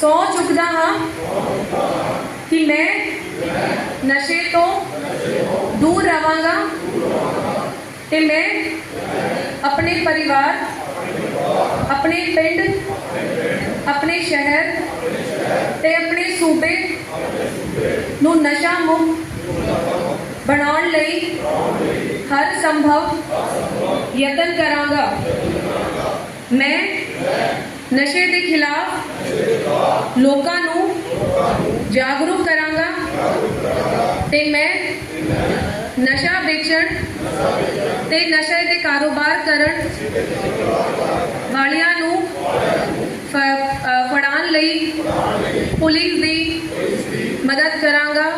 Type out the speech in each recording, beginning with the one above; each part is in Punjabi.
ਸੌ ਚੁੱਕਦਾ ਹਾਂ ਕਿ ਮੈਂ ਨਸ਼ੇ ਤੋਂ ਦੂਰ ਰਵਾਂਗਾ ਤੇ ਮੈਂ ਆਪਣੇ ਪਰਿਵਾਰ ਆਪਣੇ ਪਿੰਡ ਆਪਣੇ ਸ਼ਹਿਰ ਤੇ ਆਪਣੇ ਸੂਬੇ ਨੂੰ ਨਸ਼ਾ ਮੁਕਤ ਬਣਾਉਣ ਲਈ ਹਰ ਸੰਭਵ ਯਤਨ ਕਰਾਂਗਾ ਮੈਂ ਨਸ਼ੇ ਦੇ ਖਿਲਾਫ ਲੋਕਾਂ ਨੂੰ ਜਾਗਰੂਕ ਕਰਾਂਗਾ ਤੇ ਮੈਂ ਨਸ਼ਾ ਵੇਚਣ ਤੇ ਨਸ਼ੇ ਦੇ ਕਾਰੋਬਾਰ ਕਰਨ ਵਾਲਿਆਂ ਨੂੰ ਫ- ਫੜਾਉਣ ਲਈ ਪੁਲਿਸ ਦੀ ਮਦਦ ਕਰਾਂਗਾ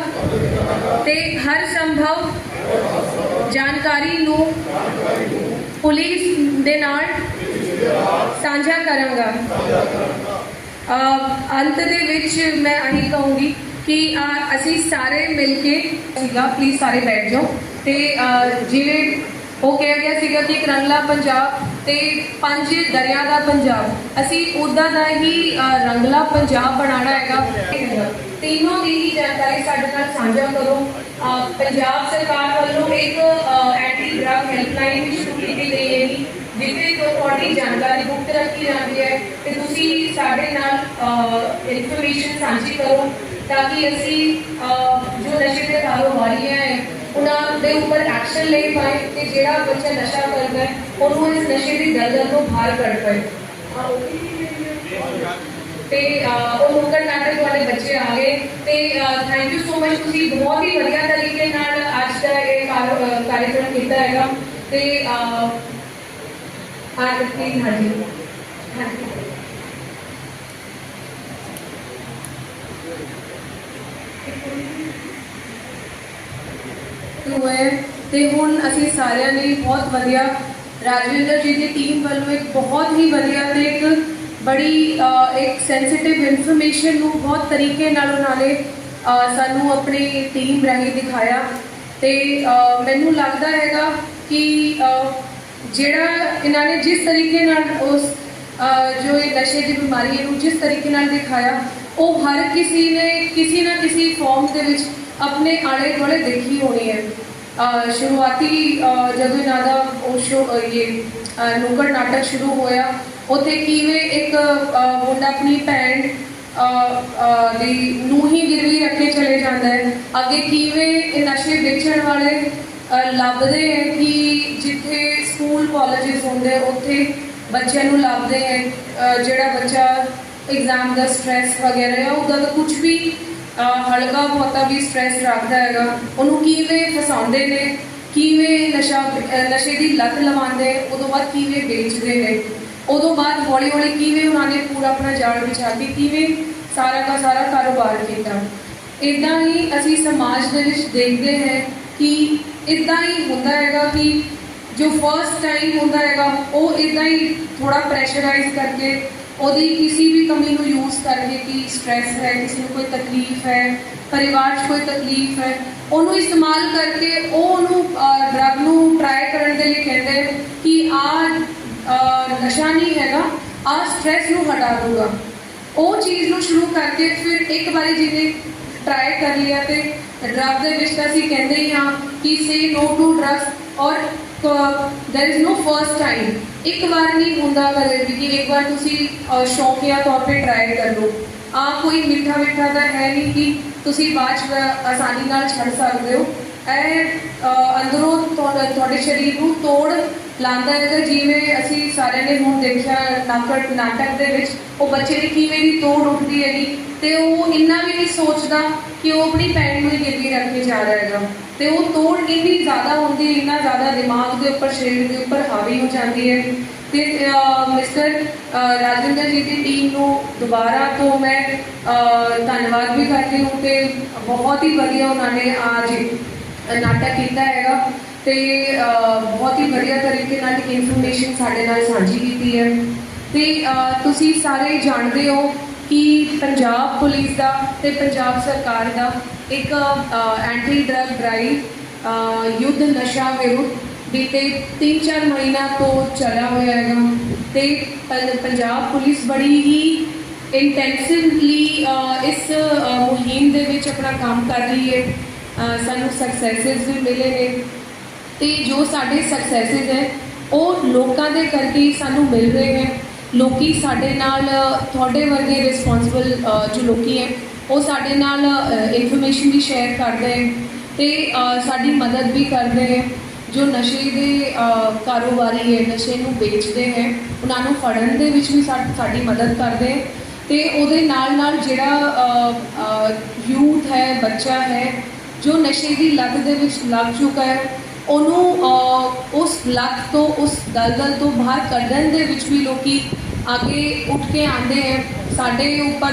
ਤੇ ਹਰ ਸੰਭਵ ਜਾਣਕਾਰੀ ਨੂੰ ਪੁਲਿਸ ਦੇ ਨਾਲ ਸਾਂਝਾ ਕਰਾਂਗਾ। ਅੰਤ ਦੇ ਵਿੱਚ ਮੈਂ ਆਹੀ ਕਹੂੰਗੀ ਕਿ ਅਸੀਂ ਸਾਰੇ ਮਿਲ ਕੇ ਸੀਗਾ ਪਲੀਜ਼ ਸਾਰੇ ਬੈਠ ਜਾਓ। ਤੇ ਜਿਵੇਂ ਉਹ ਕਿਹਾ ਗਿਆ ਸੀਗਾ ਕਿ ਇੱਕ ਰੰਗਲਾ ਪੰਜਾਬ ਤੇ ਪੰਜ ਦਰਿਆ ਦਾ ਪੰਜਾਬ, ਅਸੀਂ ਉਦਾਂ ਦਾ ਹੀ ਰੰਗਲਾ ਪੰਜਾਬ ਬਣਾਉਣਾ ਹੈਗਾ। ਤਿੰਨੋਂ ਦੀ ਹੀ ਜਾਣਕਾਰੀ ਸਾਡੇ ਨਾਲ ਸਾਂਝਾ ਕਰੋ। ਪੰਜਾਬ ਸਰਕਾਰ ਵੱਲੋਂ ਇੱਕ ਐਂਟੀ ਡਰਗ ਹੈਲਪਲਾਈਨ ਵੀ ਸ਼ੁਰੂ ਕੀਤੀ ਗਈ ਹੈ ਜਿਹਦੇ ਤੋਂ ਤੁਹਾਡੀ ਜਾਣਕਾਰੀ ਗੁਪਤ ਰੱਖੀ ਜਾਂਦੀ ਹੈ, ਤੇ ਤੁਸੀਂ ਸਾਡੇ ਨਾਲ ਇਨਫੋਰਮੇਸ਼ਨ ਸਾਂਝੀ ਕਰੋ, ਤਾਂ ਕਿ ਅਸੀਂ ਜੋ ਨਸ਼ੇ ਦੇ ਕਾਰੋਬਾਰੀ ਹੈ, ਉਹਨਾਂ ਦੇ ਉੱਪਰ ਐਕਸ਼ਨ ਲੈ ਪਾਏ, ਤੇ ਜਿਹੜਾ ਬੱਚਾ ਨਸ਼ਾ ਕਰਦਾ ਹੈ, ਉਹਨੂੰ ਇਸ ਨਸ਼ੇ ਦੀ ਦਲਦਲ ਤੋਂ ਬਾਹਰ ਕੱਢ ਪਾਏ। ਤੇ ਉਹ ਨੁੱਕੜ ਨਾਟਕ ਵਾਲੇ ਬੱਚੇ ਆ ਗਏ, ਤੇ ਥੈਂਕ ਯੂ ਸੋ ਮਚ ਤੁਸੀਂ ਬਹੁਤ ਹੀ ਵਧੀਆ ਤਰੀਕੇ ਨਾਲ ਅੱਜ ਦਾ ਇਹ ਕਾਰਜਕ੍ਰਮ ਕੀਤਾ ਹੈਗਾ। ਤੇ ਅਹ, ਆ ਦਿੱਤੀ ਹਾਂਜੀ। ਤੇ ਹੁਣ ਅਸੀਂ ਸਾਰਿਆਂ ਨੇ ਬਹੁਤ ਵਧੀਆ ਰਾਜਵਿੰਦਰ ਜੀ ਦੀ ਟੀਮ ਵੱਲੋਂ ਇੱਕ ਬਹੁਤ ਹੀ ਵਧੀਆ ਤੇ ਇੱਕ ਬੜੀ ਇੱਕ ਸੈਂਸਿਟਿਵ ਇਨਫੋਰਮੇਸ਼ਨ ਨੂੰ ਬਹੁਤ ਤਰੀਕੇ ਨਾਲ ਉਹਨਾਂ ਨੇ ਸਾਨੂੰ ਆਪਣੀ ਟੀਮ ਰਾਹੀਂ ਦਿਖਾਇਆ। ਤੇ ਮੈਨੂੰ ਲੱਗਦਾ ਹੈਗਾ ਕਿ ਜਿਹੜਾ ਇਹਨਾਂ ਨੇ ਜਿਸ ਤਰੀਕੇ ਨਾਲ ਉਸ ਜੋ ਇਹ ਨਸ਼ੇ ਦੀ ਬਿਮਾਰੀ ਇਹਨੂੰ ਜਿਸ ਤਰੀਕੇ ਨਾਲ ਦਿਖਾਇਆ ਉਹ ਹਰ ਕਿਸੇ ਨੇ ਕਿਸੇ ਨਾ ਕਿਸੇ ਫਾਰਮ ਦੇ ਵਿੱਚ ਆਪਣੇ ਆਲੇ ਦੁਆਲੇ ਦੇਖੀ ਹੋਣੀ ਹੈ। ਸ਼ੁਰੂਆਤੀ ਜਦੋਂ ਇਹਨਾਂ ਦਾ ਉਹ ਸ਼ੋ ਅਹ, ਇਹ ਅਹ, ਨਾਟਕ ਸ਼ੁਰੂ ਹੋਇਆ ਉੱਥੇ ਕਿਵੇਂ ਇੱਕ ਮੁੰਡਾ ਆਪਣੀ ਭੈਣ ਦੀ ਨੂੰ ਹੀ ਗਿਰਵੀ ਰੱਖ ਕੇ ਚਲੇ ਜਾਂਦਾ ਹੈ। ਅੱਗੇ ਕਿਵੇਂ ਇਹ ਨਸ਼ੇ ਵੇਚਣ ਵਾਲੇ ਲੱਭਦੇ ਹੈ ਕਿ ਜਿੱਥੇ ਕਾਲਜਸ ਹੁੰਦੇ, ਉੱਥੇ ਬੱਚਿਆਂ ਨੂੰ ਲੱਭਦੇ ਹੈ ਜਿਹੜਾ ਬੱਚਾ ਐਗਜ਼ਾਮ ਦਾ ਸਟ੍ਰੈਸ ਵਗੈਰਾ ਹੈ, ਉਹਦਾ ਤਾਂ ਕੁਝ ਵੀ ਹਲਕਾ ਬਹੁਤਾ ਵੀ ਸਟ੍ਰੈਸ ਰੱਖਦਾ ਹੈਗਾ। ਉਹਨੂੰ ਕਿਵੇਂ ਫਸਾਉਂਦੇ ਨੇ, ਕਿਵੇਂ ਨਸ਼ਾ ਨਸ਼ੇ ਦੀ ਲੱਤ ਲਵਾਉਂਦੇ, ਉਦੋਂ ਬਾਅਦ ਕਿਵੇਂ ਵੇਚਦੇ ਨੇ? ਉਦੋਂ ਬਾਅਦ ਹੌਲੀ ਹੌਲੀ ਕਿਵੇਂ ਉਹਨਾਂ ਨੇ ਪੂਰਾ ਆਪਣਾ ਜਾਲ ਵਿਛਾ ਕੇ ਕਿਵੇਂ ਸਾਰਾ ਦਾ ਸਾਰਾ ਕਾਰੋਬਾਰ ਕੀਤਾ? ਇਦਾਂ ਹੀ ਅਸੀਂ ਸਮਾਜ ਦੇ ਵਿੱਚ ਦੇਖਦੇ ਹਾਂ ਕਿ ਇਦਾਂ ਹੀ ਹੁੰਦਾ ਹੈਗਾ ਕਿ ਜੋ ਫਰਸਟ ਟਾਈਮ ਹੁੰਦਾ ਹੈਗਾ, ਉਹ ਇਦਾਂ ਹੀ ਥੋੜਾ ਪ੍ਰੈਸ਼ਰਾਈਜ਼ ਕਰਕੇ, ਉਹਦੀ ਕਿਸੇ ਵੀ ਕਮੀ ਨੂੰ ਯੂਜ਼ ਕਰਕੇ ਕਿ ਸਟ੍ਰੈਸ ਹੈ, ਕਿਸੇ ਨੂੰ ਕੋਈ ਤਕਲੀਫ ਹੈ, ਪਰਿਵਾਰ 'ਚ ਕੋਈ ਤਕਲੀਫ ਹੈ, ਉਹਨੂੰ ਇਸਤੇਮਾਲ ਕਰਕੇ ਉਹ ਉਹਨੂੰ ਡਰਗ ਨੂੰ ਟਰਾਈ ਕਰਨ ਦੇ ਲਈ ਕਹਿੰਦੇ ਕਿ ਆ ਨਸ਼ਾ ਨਹੀਂ ਹੈਗਾ ਆ ਸਟ੍ਰੈਸ ਨੂੰ ਹਟਾ ਦੂਗਾ ਉਹ ਚੀਜ਼ ਨੂੰ ਸ਼ੁਰੂ ਕਰਕੇ ਫਿਰ ਇੱਕ ਵਾਰੀ ਜਿਹਨੇ ਟਰਾਈ ਕਰ ਲਿਆ ਤੇ ਡਰਗ ਦੇ ਵਿੱਚ ਤਾਂ ਅਸੀਂ ਕਹਿੰਦੇ ਹੀ ਹਾਂ ਕਿ ਸੇ ਨੋ ਟੂ ਡਰਗਸ ਔਰ there is no first time. ਇੱਕ ਵਾਰ ਨਹੀਂ ਹੁੰਦਾ ਕਦੇ ਵੀ ਕਿ ਇੱਕ ਵਾਰ ਤੁਸੀਂ ਅਹ, ਸ਼ੌਕੀਆ ਤੌਰ ਤੇ ਟਰਾਈ ਕਰ ਲਓ। ਆ ਕੋਈ ਮਿੱਠਾ ਮਿੱਠਾ ਤਾਂ ਹੈ ਨਹੀਂ ਕਿ ਤੁਸੀਂ ਬਾਅਦ ਚ ਆਸਾਨੀ ਨਾਲ ਛੱਡ ਸਕਦੇ ਹੋ। ਇਹ ਅੰਦਰੋਂ ਤੁਹਾਡਾ- ਤੁਹਾਡੇ ਸਰੀਰ ਨੂੰ ਤੋੜ ਲਾਂਦਾ ਹੈ ਤੇ ਜਿਵੇਂ ਅਸੀਂ ਸਾਰਿਆਂ ਨੇ ਹੁਣ ਦੇਖਿਆ ਨਾਟਕ ਨਾਟਕ ਦੇ ਵਿੱਚ, ਉਹ ਬੱਚੇ ਦੀ ਕਿਵੇਂ ਦੀ ਤੋੜ ਉੱਠਦੀ ਹੈਗੀ, ਤੇ ਉਹ ਇੰਨਾ ਵੀ ਨਹੀਂ ਸੋਚਦਾ ਕਿ ਉਹ ਆਪਣੀ ਭੈਣ ਨੂੰ ਹੀ ਗਿਰਵੀ ਰੱਖ ਜਾ ਰਿਹਾ ਹੈਗਾ। ਤੇ ਉਹ ਤੋੜ ਇੰਨੀ ਜ਼ਿਆਦਾ ਹੁੰਦੀ ਇੰਨਾ ਜ਼ਿਆਦਾ ਦਿਮਾਗ ਦੇ ਉੱਪਰ, ਸਰੀਰ ਦੇ ਉੱਪਰ ਹਾਵੀ ਹੋ ਜਾਂਦੀ ਹੈ। ਤੇ ਮਿਸਟਰ ਰਾਜਿੰਦਰ ਜੀ ਦੀ ਟੀਮ ਨੂੰ ਦੁਬਾਰਾ ਤੋਂ ਮੈਂ ਧੰਨਵਾਦ ਵੀ ਕਰਦੀ ਹਾਂ ਤੇ ਬਹੁਤ ਹੀ ਵਧੀਆ ਉਹਨਾਂ ਨੇ ਅੱਜ ਨਾਟਕ ਕੀਤਾ ਹੈਗਾ। ਤੇ ਬਹੁਤ ਹੀ ਵਧੀਆ ਤਰੀਕੇ ਨਾਲ ਇਨਫੋਰਮੇਸ਼ਨ ਸਾਡੇ ਨਾਲ ਸਾਂਝੀ ਕੀਤੀ ਹੈ। ਤੇ ਤੁਸੀਂ ਸਾਰੇ ਜਾਣਦੇ ਹੋ ਕਿ ਪੰਜਾਬ ਪੁਲਿਸ ਦਾ ਤੇ ਪੰਜਾਬ ਸਰਕਾਰ ਦਾ ਇੱਕ ਐਂਟੀ ਡਰਗ ਡਰਾਈਵ ਯੁੱਧ ਨਸ਼ਾ ਵਿਰੁੱਧ ਬੀਤੇ 3-4 ਮਹੀਨਾ ਤੋਂ ਚੱਲਿਆ ਹੋਇਆ ਹੈਗਾ। ਤੇ ਪੰਜਾਬ ਪੁਲਿਸ ਬੜੀ ਹੀ ਇੰਟੈਂਸਿਵਲੀ ਇਸ ਮੁਹਿੰਮ ਦੇ ਵਿੱਚ ਆਪਣਾ ਕੰਮ ਕਰ ਰਹੀ ਹੈ। ਸਾਨੂੰ ਸਕਸੈਸਸ ਵੀ ਮਿਲੇ ਨੇ। ਤੇ ਜੋ ਸਾਡੇ ਸਕਸੈਸਸ ਹੈ, ਉਹ ਲੋਕਾਂ ਦੇ ਕਰਕੇ ਸਾਨੂੰ ਮਿਲ ਰਹੇ ਹੈ। ਲੋਕੀ ਸਾਡੇ ਨਾਲ, ਤੁਹਾਡੇ ਵਰਗੇ ਰਿਸਪੌਂਸਿਬਲ ਜੋ ਲੋਕੀ ਹੈ, ਉਹ ਸਾਡੇ ਨਾਲ ਇਨਫੋਰਮੇਸ਼ਨ ਵੀ ਸ਼ੇਅਰ ਕਰਦੇ ਹੈ ਤੇ ਸਾਡੀ ਮਦਦ ਵੀ ਕਰਦੇ ਹੈ। ਜੋ ਨਸ਼ੇ ਦੇ ਕਾਰੋਬਾਰੀ ਹੈ, ਨਸ਼ੇ ਨੂੰ ਵੇਚਦੇ ਹੈ, ਉਹਨਾਂ ਨੂੰ ਫੜਨ ਦੇ ਵਿੱਚ ਵੀ ਸਾਡੀ ਮਦਦ ਕਰਦੇ ਹੈ। ਤੇ ਉਹਦੇ ਨਾਲ ਨਾਲ ਜਿਹੜਾ ਯੂਥ ਹੈ, ਬੱਚਾ ਹੈ, ਜੋ ਨਸ਼ੇ ਦੀ ਲੱਤ ਦੇ ਵਿੱਚ ਲੱਗ ਚੁੱਕਾ ਹੈ ਉਹਨੂੰ ਉਸ ਲੱਕ ਤੋਂ ਉਸ ਦਲਦਲ ਤੋਂ ਬਾਹਰ ਕੱਢਣ ਦੇ ਵਿੱਚ ਵੀ ਲੋਕੀ ਅੱਗੇ ਉੱਠ ਕੇ ਆਉਂਦੇ ਹੈ ਸਾਡੇ ਉੱਪਰ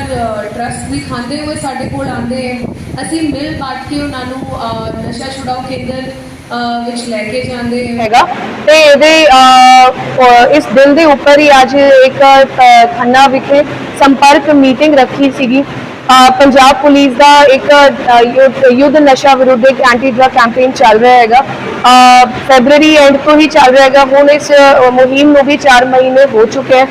ਟਰਸਟ ਦਿਖਾਉਂਦੇ ਹੋਏ ਸਾਡੇ ਕੋਲ ਆਉਂਦੇ ਹੈ ਅਸੀਂ ਮਿਲ ਬਾਟ ਕੇ ਉਹਨਾਂ ਨੂੰ ਨਸ਼ਾ ਛੁਡਾਓ ਕੇਂਦਰ ਵਿੱਚ ਲੈ ਕੇ ਜਾਂਦੇ ਹੈਗਾ। ਤੇ ਇਹਦੇ ਇਸ ਦਿਨ ਦੇ ਉੱਪਰ ਹੀ ਅੱਜ ਇੱਕ ਅਹ, ਖੰਨਾ ਵਿਖੇ ਸੰਪਰਕ ਮੀਟਿੰਗ ਰੱਖੀ ਸੀਗੀ। ਪੰਜਾਬ ਪੁਲਿਸ ਦਾ ਇੱਕ ਯੁੱਧ- ਯੁੱਧ ਨਸ਼ਾ ਵਿਰੁੱਧ ਇੱਕ ਐਂਟੀ ਡਰਗ ਕੈਂਪੇਨ ਚੱਲ ਰਿਹਾ ਹੈਗਾ। ਫੈਬਰੂਅਰੀ ਐਂਡ ਤੋਂ ਹੀ ਚੱਲ ਰਿਹਾ ਹੈਗਾ। ਹੁਣ ਇਸ ਮੁਹਿੰਮ ਨੂੰ ਵੀ 4 ਮਹੀਨੇ ਹੋ ਚੁੱਕੇ ਹੈ।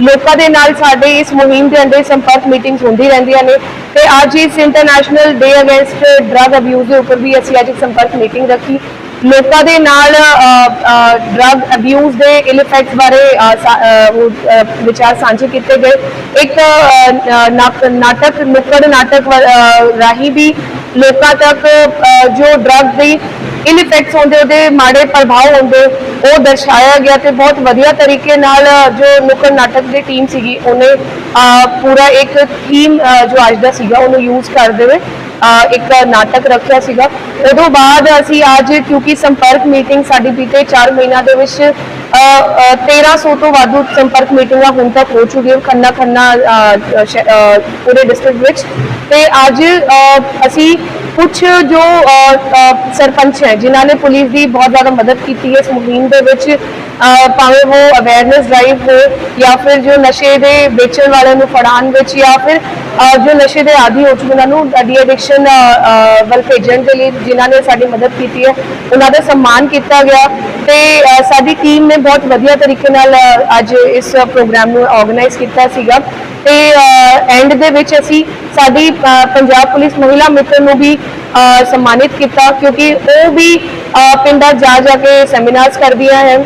ਲੋਕਾਂ ਦੇ ਨਾਲ ਸਾਡੇ ਇਸ ਮੁਹਿੰਮ ਦੇ ਅੰਦਰ ਸੰਪਰਕ ਮੀਟਿੰਗਸ ਹੁੰਦੀ ਰਹਿੰਦੀਆਂ ਨੇ ਤੇ ਅੱਜ ਇਸ international day against drug abuse ਦੇ ਉੱਪਰ ਵੀ ਅਸੀਂ ਅੱਜ ਸੰਪਰਕ ਮੀਟਿੰਗ ਰੱਖੀ। ਲੋਕਾਂ ਦੇ ਨਾਲ ਡਰੱਗ ਅਬਿਊਜ਼ ਦੇ ਇਲ ਇਫੈਕਟਸ ਬਾਰੇ ਵਿਚਾਰ ਸਾਂਝੇ ਕੀਤੇ ਗਏ। ਇੱਕ ਨਾਟਕ ਨੁੱਕੜ ਨਾਟਕ ਰਾਹੀਂ ਵੀ ਲੋਕਾਂ ਤੱਕ ਜੋ ਡਰੱਗ ਦੀ ਇਨ ਇਫੈਕਟਸ ਹੁੰਦੇ ਉਹਦੇ ਮਾੜੇ ਪ੍ਰਭਾਵ ਹੁੰਦੇ ਉਹ ਦਰਸਾਇਆ ਗਿਆ ਤੇ ਬਹੁਤ ਵਧੀਆ ਤਰੀਕੇ ਨਾਲ ਜੋ ਨੁੱਕੜ ਨਾਟਕ ਦੀ ਟੀਮ ਸੀਗੀ, ਉਹਨੇ ਪੂਰਾ ਇੱਕ ਥੀਮ ਜੋ ਅੱਜ ਦਾ ਸੀਗਾ, ਉਹਨੂੰ ਯੂਜ਼ ਕਰਦੇ ਹੋਏ ਇੱਕ ਨਾਟਕ ਰੱਖਿਆ ਸੀਗਾ। ਉਦੋਂ ਬਾਅਦ ਅਸੀਂ ਅੱਜ ਕਿਉਂਕਿ ਸੰਪਰਕ ਮੀਟਿੰਗ ਸਾਡੀ ਬੀਤੇ 4 ਮਹੀਨਿਆਂ ਦੇ ਵਿੱਚ ਅ, ਅ, 1300 ਤੋਂ ਵੱਧ ਸੰਪਰਕ ਮੀਟਿੰਗਾਂ ਹੁਣ ਤੱਕ ਹੋ ਚੁੱਕੀਆਂ ਖੰਨਾ ਖੰਨਾ ਪੂਰੇ ਡਿਸਟ੍ਰਿਕਟ ਵਿੱਚ। ਤੇ ਅੱਜ ਅਸੀਂ ਕੁਝ ਜੋ ਸਰਪੰਚ ਹੈ, ਜਿਨ੍ਹਾਂ ਨੇ ਪੁਲਿਸ ਦੀ ਬਹੁਤ ਜ਼ਿਆਦਾ ਮਦਦ ਕੀਤੀ ਹੈ ਇਸ ਮੁਹਿੰਮ ਦੇ ਵਿੱਚ ਭਾਵੇਂ ਉਹ ਅਵੇਅਰਨੈਸ ਡਰਾਈਵ ਹੋ, ਜਾਂ ਫਿਰ ਜੋ ਨਸ਼ੇ ਦੇ ਵੇਚਣ ਵਾਲਿਆਂ ਨੂੰ ਫੜਾਉਣ ਵਿੱਚ, ਜਾਂ ਫਿਰ ਜੋ ਨਸ਼ੇ ਦੇ ਆਦੀ ਹੋ ਚੁੱਕੇ, ਉਹਨਾਂ ਨੂੰ ਡੀ ਐਡਿਕਸ਼ਨ ਵੱਲ ਭੇਜਣ ਦੇ ਲਈ ਜਿਨ੍ਹਾਂ ਨੇ ਸਾਡੀ ਮਦਦ ਕੀਤੀ ਹੈ, ਉਹਨਾਂ ਦਾ ਸਨਮਾਨ ਕੀਤਾ ਗਿਆ। ਤੇ ਸਾਡੀ ਟੀਮ ਨੇ ਬਹੁਤ ਵਧੀਆ ਤਰੀਕੇ ਨਾਲ ਅੱਜ ਇਸ ਪ੍ਰੋਗਰਾਮ ਨੂੰ ਆਰਗੇਨਾਈਜ਼ ਕੀਤਾ ਸੀਗਾ। ਤੇ ਐਂਡ ਦੇ ਵਿੱਚ ਅਸੀਂ ਸਾਡੀ ਪੰਜਾਬ ਪੁਲਿਸ ਮਹਿਲਾ ਮਿੱਤਰ ਨੂੰ ਵੀ ਸਨਮਾਨਿਤ ਕੀਤਾ ਕਿਉਂਕਿ ਉਹ ਵੀ ਪਿੰਡਾਂ ਜਾ ਜਾ ਕੇ ਸੈਮੀਨਾਰਸ ਕਰਦੀਆਂ ਹਨ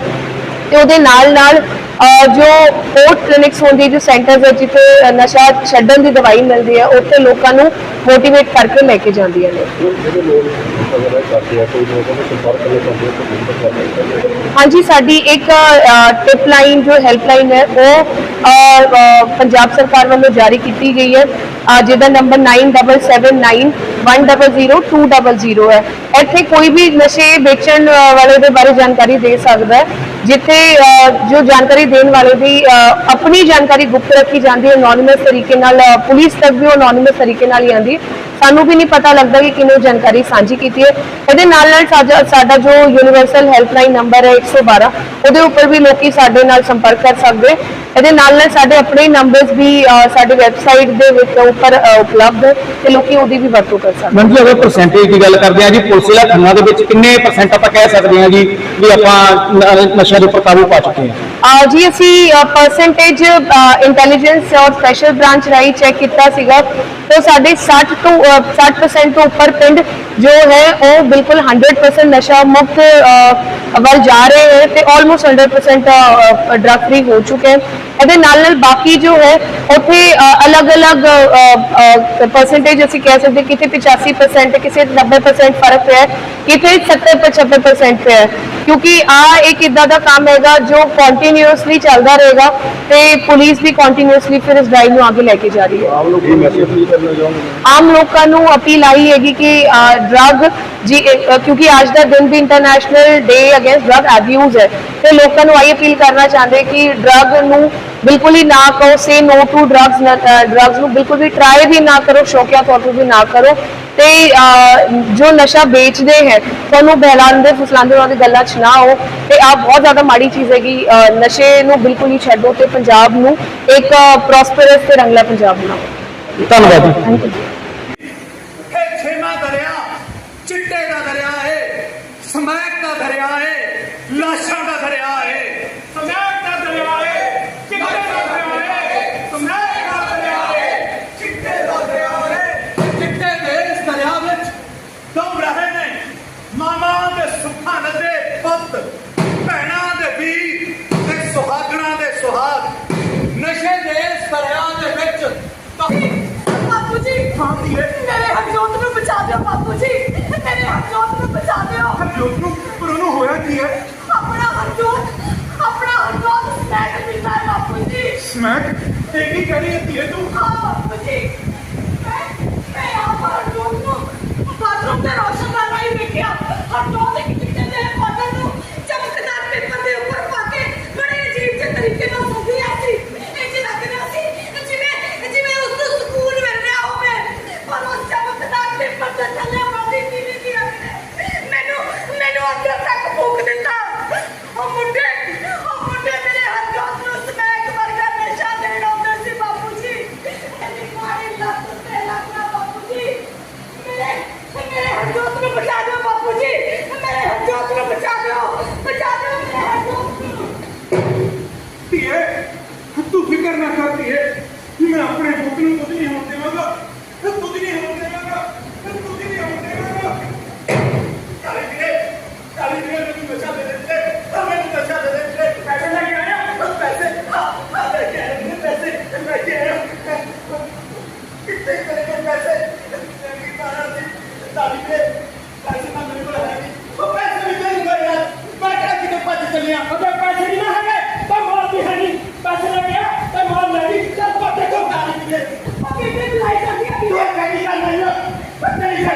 ਤੇ ਉਹਦੇ ਨਾਲ ਨਾਲ ਜੋ ਪੋਰਟ ਕਲੀਨਿਕਸ ਹੁੰਦੀ ਜੋ ਸੈਂਟਰਸ ਹੈ ਜਿੱਥੇ ਨਸ਼ਾ ਛੱਡਣ ਦੀ ਦਵਾਈ ਮਿਲਦੀ ਹੈ, ਉੱਥੇ ਲੋਕਾਂ ਨੂੰ ਮੋਟੀਵੇਟ ਕਰਕੇ ਲੈ ਕੇ ਜਾਂਦੀਆਂ ਨੇ। ਜਿਹੜੇ ਕਰਦੇ ਆ ਕੋਈ ਲੋਕਾਂ ਨੂੰ ਸੰਪਰਕ ਕਰਨਾ ਚਾਹੁੰਦੇ ਤਾਂ ਕਿਸ ਤਰ੍ਹਾਂ ਕਰਦੇ ਆ। ਹਾਂਜੀ ਸਾਡੀ ਇੱਕ ਟਿਪ ਲਾਈਨ ਜੋ ਹੈਲਪਲਾਈਨ ਹੈ ਉਹ ਅ, ਅ, ਪੰਜਾਬ ਸਰਕਾਰ ਵੱਲੋਂ ਜਾਰੀ ਕੀਤੀ ਗਈ ਹੈ। ਅ, ਜਿਹਦਾ ਨੰਬਰ 9779100200 ਹੈ। ਇੱਥੇ ਕੋਈ ਵੀ ਨਸ਼ੇ ਵੇਚਣ ਅ, ਵਾਲੇ ਦੇ ਬਾਰੇ ਜਾਣਕਾਰੀ ਦੇ ਸਕਦਾ ਹੈ। ਜਿੱਥੇ ਅ, ਜੋ ਜਾਣਕਾਰੀ ਦੇਣ ਵਾਲੇ ਦੀ ਅ, ਆਪਣੀ ਜਾਣਕਾਰੀ ਗੁਪਤ ਰੱਖੀ ਜਾਂਦੀ ਹੈ ਅਨੋਨਿਮਸ ਤਰੀਕੇ ਨਾਲ ਅ, ਪੁਲਿਸ ਤੱਕ ਵੀ ਉਹ ਅਨੋਨਿਮਸ ਤਰੀਕੇ ਨਾਲ ਹੀ ਆਉਂਦੀ ਹੈ। ਸਾਨੂੰ ਵੀ ਨਹੀਂ ਪਤਾ ਲੱਗਦਾ ਕਿ ਕਿਹਨੂੰ ਜਾਣਕਾਰੀ ਸਾਂਝੀ ਕੀਤੀ ਹੈ। ਇਹਦੇ ਨਾਲ ਨਾਲ ਸਾਡਾ ਜੋ ਯੂਨੀਵਰਸਲ ਹੈਲਪਲਾਈਨ ਨੰਬਰ ਹੈ 112 ਉਹਦੇ ਉੱਪਰ ਵੀ ਲੋਕੀ ਸਾਡੇ ਨਾਲ ਸੰਪਰਕ ਕਰ ਸਕਦੇ ਇਹਦੇ ਨਾਲ ਨਾਲ ਸਾਡੇ ਆਪਣੇ ਨੰਬਰਸ ਵੀ ਸਾਡੇ ਵੈਬਸਾਈਟ ਦੇ ਵਿੱਚ ਉੱਪਰ ਉਪਲਬਧ ਹੈ ਤੇ ਲੋਕੀ ਉਹਦੀ ਵੀ ਵਰਤੋਂ ਕਰ ਸਕਦੇ ਮੈਮ ਜੀ ਅਗਰ ਪਰਸੈਂਟੇਜ ਦੀ ਗੱਲ ਕਰਦੇ ਆ ਜੀ ਪੁਲਿਸ ਜ਼ਿਲ੍ਹਾ ਖੰਨਾ ਦੇ ਵਿੱਚ ਕਿੰਨੇ ਪਰਸੈਂਟ ਆਪਾਂ ਕਹਿ ਸਕਦੇ ਹਾਂ ਜੀ ਵੀ ਆਪਾਂ ਨ- ਨਸ਼ਿਆਂ ਦੇ ਉੱਪਰ ਕਾਬੂ ਪਾ ਚੁੱਕੇ ਹਾਂ? ਅ, ਜੀ ਅਸੀਂ ਪਰਸੈਂਟੇਜ ਇੰਟੈਲੀਜੈਂਸ ਔਰ ਸਪੈਸ਼ਲ ਬ੍ਰਾਂਚ ਰਾਹੀਂ ਚੈੱਕ ਕੀਤਾ ਸੀਗਾ। ਤਾਂ ਸਾਡੇ 60 ਤੋਂ 60% ਤੋਂ ਉੱਪਰ ਪਿੰਡ ਜੋ ਹੈ, ਉਹ ਬਿਲਕੁਲ 100% ਨਸ਼ਾ ਮੁਕਤ ਵੱਲ ਜਾ ਰਹੇ ਹੈ ਤੇ ਆਲਮੋਸਟ 100% ਡਰਗ ਫ੍ਰੀ ਹੋ ਚੁੱਕੇ ਹੈ। ਇਹਦੇ ਨਾਲ ਨਾਲ ਬਾਕੀ ਜੋ ਹੈ, ਉੱਥੇ ਅਲੱਗ-ਅਲੱਗ ਪਰਸੈਂਟੇਜ ਅਸੀਂ ਕਹਿ ਸਕਦੇ ਕਿਤੇ 85% ਕਿਸੇ 90% ਫ਼ਰਕ ਪਿਆ ਹੈ। ਕਿਤੇ 70-75% ਪਿਆ ਹੈ। ਕਿਉਂਕਿ ਆ ਇੱਕ ਇਦਾਂ ਦਾ ਕੰਮ ਹੈਗਾ ਜੋ ਕੰਟੀਨਿਊਸਲੀ ਚੱਲਦਾ ਰਹੇਗਾ ਤੇ ਪੁਲਿਸ ਵੀ ਕੰਟੀਨਿਊਸਲੀ ਫਿਰ ਇਸ ਡਰਾਈਵ ਨੂੰ ਅੱਗੇ ਲੈ ਕੇ ਜਾ ਰਹੀ ਹੈ। ਆਮ ਲੋਕ ਇਹ ਮੈਸੇਜ ਵੀ ਕਰਨਾ ਚਾਹੁੰਦੇ ਆਮ ਲੋਕਾਂ ਨੂੰ ਅਪੀਲ ਆਈ ਹੈਗੀ ਕਿ ਡਰਗ ਜੀ ਕਿਉਂਕਿ ਅੱਜ ਦਾ ਦਿਨ ਵੀ international day against drug abuse ਹੈ। ਤੇ ਲੋਕਾਂ ਨੂੰ ਆਈ ਅਪੀਲ ਕਰਨਾ ਚਾਹੁੰਦੇ ਕਿ ਡਰਗ ਨੂੰ ਬਿਲਕੁਲ ਹੀ ਨਾ ਕਹੋ say no to drugs drugs ਨੂੰ ਬਿਲਕੁਲ ਵੀ ਟਰਾਈ ਵੀ ਨਾ ਕਰੋ ਸ਼ੌਕਿਆ ਤੌਰ ਤੇ ਵੀ ਨਾ ਕਰੋ। ਤੇ ਜੋ ਨਸ਼ਾ ਵੇਚਦੇ ਹੈ ਤੁਹਾਨੂੰ ਬਹਿਲਾਉਂਦੇ ਫੁਸਲਾਉਂਦੇ ਉਹਨਾਂ ਦੀ ਗੱਲਾਂ 'ਚ ਨਾ ਹੋ ਤੇ ਆ ਬਹੁਤ ਜ਼ਿਆਦਾ ਮਾੜੀ ਚੀਜ਼ ਹੈ ਕਿ ਅ, ਨਸ਼ੇ ਨੂੰ ਬਿਲਕੁਲ ਹੀ ਛੱਡੋ ਤੇ ਪੰਜਾਬ ਨੂੰ ਇੱਕ ਪ੍ਰੋਸਪਰਸ ਤੇ ਰੰਗਲਾ ਪੰਜਾਬ ਬਣਾਓ। ਧੰਨਵਾਦ ਜੀ। ਲੈ ਕੇ ਮਿਲਣਾ ਬਾਪੂ ਜੀ ਸਮੈਕ ਇਹ ਕੀ ਕਰੀ ਜਾਂਦੀ ਹੈ ਤੂੰ ਹਾਂ ਬਾਪੂ ਜੀ ਮੈਂ ਮੈਂ ਆ ਬਾਥਰੂਮ ਨੂੰ ਬਾਥਰੂਮ ਤੇ ਰੋਸ਼ਨ ਕਰ ਰਹੀ ਵੇਖਿਆ ਹਟੋ ਦੇ Amém,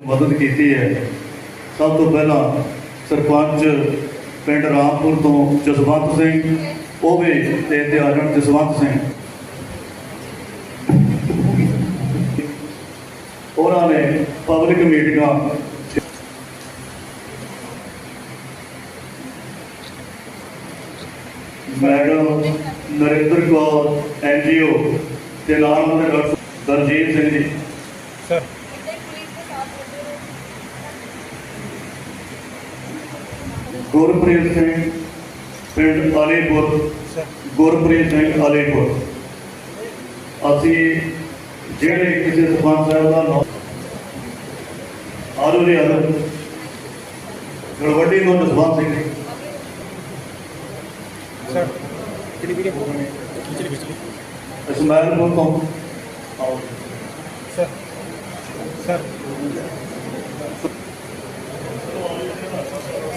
ਮਦਦ ਕੀਤੀ ਹੈ। ਸਭ ਤੋਂ ਪਹਿਲਾਂ ਸਰਪੰਚ ਪਿੰਡ ਰਾਮਪੁਰ ਤੋਂ ਜਸਵੰਤ ਸਿੰਘ ਉਹਵੇ ਤੇ ਧਿਆਨ ਜਸਵੰਤ ਸਿੰਘ। ਉਹਨਾਂ ਨੇ ਪਬਲਿਕ ਮੀਟਿੰਗਾਂ ਮੈਡਮ ਨਰਿੰਦਰ ਕੌਰ ਐਨਜੀਓ ਤੇ ਨਾਲ ਉਹਨਾਂ ਦੇ ਡਾਕਟਰ ਦਰਜੀਤ ਸਿੰਘ ਜੀ। ਗੁਰਪ੍ਰੀਤ ਸਿੰਘ ਪਿੰਡ ਅਲੀਪੁਰ ਗੁਰਪ੍ਰੀਤ ਸਿੰਘ ਅਲੀਪੁਰ। ਅਸੀਂ ਜਿਹੜੇ ਕਿਸੇ ਸਰਪੰਚ ਸਾਹਿਬ ਦਾ ਨਾਮ ਆਲੂ ਅਦਰ ਗਲਵੱਡੀ ਨੂੰ ਨਸਬਾਨ ਸਿੰਘ। ਸਰ ਕਿਹੜੀ ਵੀਡੀਓ? ਬੋਲਣੀ khichdi khichdi Ismail sir sir.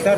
Sir